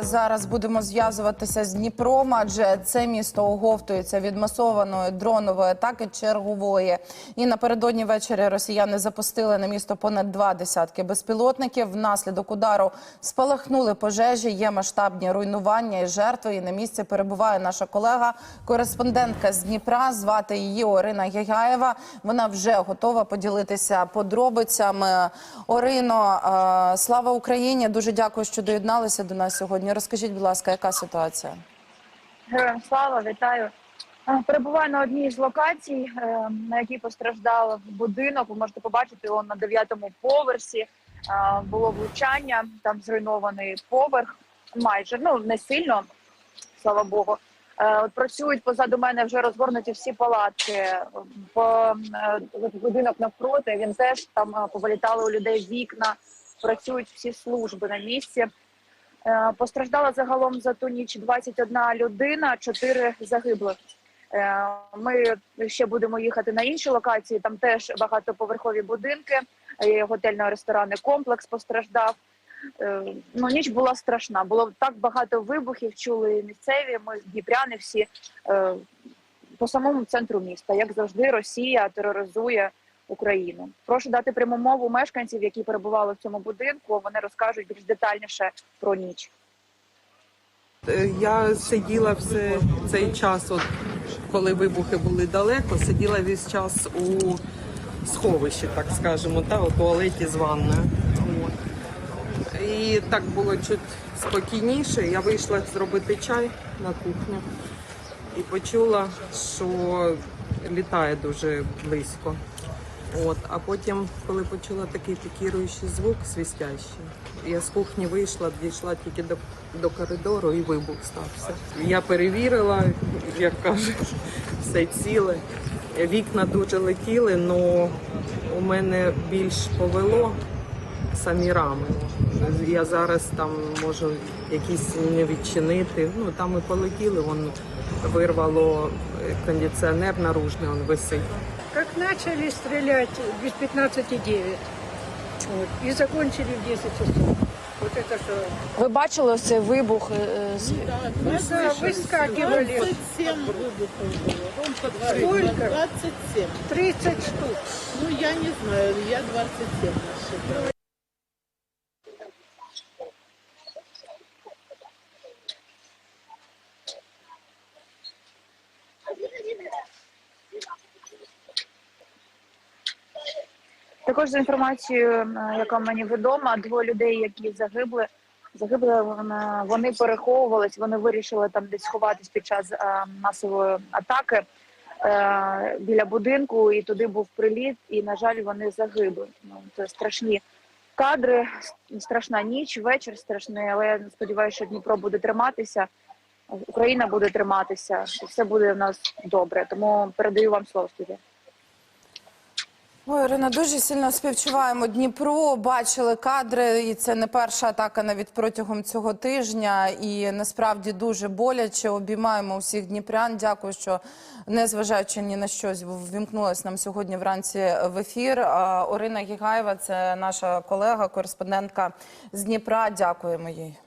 Зараз будемо зв'язуватися з Дніпром, адже це місто оговтується від масованої дронової атаки чергової. І напередодні ввечері росіяни запустили на місто понад два десятки безпілотників. Внаслідок удару спалахнули пожежі. Є масштабні руйнування і жертви. І на місці перебуває наша колега, кореспондентка з Дніпра. Звати її Орина Ягаєва. Вона вже готова поділитися подробицями. Орино, е, слава Україні! Дуже дякую, що доєдналися до нас сьогодні. Розкажіть, будь ласка, яка ситуація? Героям слава, вітаю. Перебуваю на одній з локацій, е, на якій постраждав будинок. Ви можете побачити його на дев'ятому поверсі. Було влучання, там зруйнований поверх. Майже ну не сильно, слава Богу. Е, працюють позаду мене вже розгорнуті всі палатки. По е, будинок навпроти він теж там повилітали у людей вікна. Працюють всі служби на місці. Е, Постраждала загалом за ту ніч 21 людина, 4 загиблих. Е, Ми ще будемо їхати на інші локації. Там теж багатоповерхові будинки, е, готельно-ресторанний комплекс постраждав. Ну, ніч була страшна. Було так багато вибухів. Чули місцеві. Ми дніпряни всі по самому центру міста. Як завжди, Росія тероризує Україну. Прошу дати пряму мову мешканців, які перебували в цьому будинку. Вони розкажуть більш детальніше про ніч. Е, Я сиділа все цей час, от коли вибухи були далеко, сиділа весь час у сховищі, так скажемо, та у туалеті з ванною. І так було чуть спокійніше. Я вийшла зробити чай на кухню і почула, що літає дуже близько. От, а потім, коли почула такий пікіруючий звук, свистящий, я з кухні вийшла, дійшла тільки до, до коридору і вибух стався. Я перевірила, як кажуть, все ціле. Вікна дуже летіли, але у мене більш повело самі рами. Я зараз там можу якісь не відчинити. Ну там і полетіли, вон вирвало кондиціонер наружний, він висить Как начали стрелять без 15,9 вот, и закончили в 10 часов. Вот это что. Ви бачили ось цей вибух? е, з- Ну да, выскакивали 27 выбухов было. Ромка 20. Сколько? 27. 30 штук. Ну, я не знаю, я 27 насчитала. Також за інформацією, яка мені відома, двоє людей, які загибли, загибли вони переховувались, вони вирішили там десь сховатись під час е, масової атаки е, біля будинку, і туди був приліт, і на жаль, вони загибли. Ну це страшні кадри, страшна ніч, вечір страшний, але я сподіваюся, що Дніпро буде триматися. Україна буде триматися, і все буде в нас добре. Тому передаю вам слово студія. Ой, Ірина, дуже сильно співчуваємо Дніпру. Бачили кадри, і це не перша атака навіть протягом цього тижня. І насправді дуже боляче. Обіймаємо усіх дніпрян. Дякую, що незважаючи ні на що, ввімкнулась нам сьогодні вранці в ефір. Орина Гігаєва, це наша колега, кореспондентка з Дніпра. Дякуємо їй.